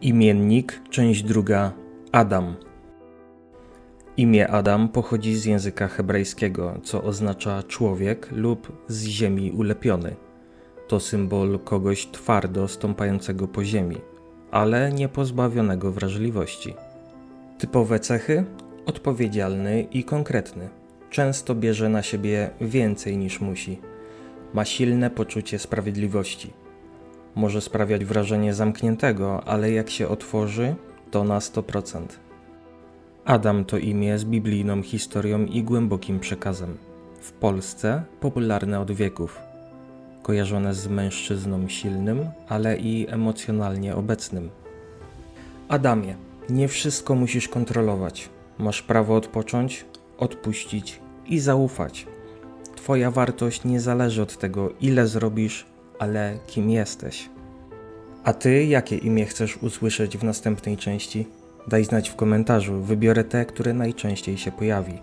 Imiennik, część druga Adam. Imię Adam pochodzi z języka hebrajskiego, co oznacza człowiek lub z ziemi ulepiony. To symbol kogoś twardo stąpającego po ziemi, ale nie pozbawionego wrażliwości. Typowe cechy: odpowiedzialny i konkretny. Często bierze na siebie więcej niż musi. Ma silne poczucie sprawiedliwości. Może sprawiać wrażenie zamkniętego, ale jak się otworzy, to na 100%. Adam to imię z biblijną historią i głębokim przekazem. W Polsce popularne od wieków. Kojarzone z mężczyzną silnym, ale i emocjonalnie obecnym. Adamie, nie wszystko musisz kontrolować. Masz prawo odpocząć, odpuścić i zaufać. Twoja wartość nie zależy od tego, ile zrobisz, ale kim jesteś. A ty, jakie imię chcesz usłyszeć w następnej części? Daj znać w komentarzu, wybiorę te, które najczęściej się pojawi.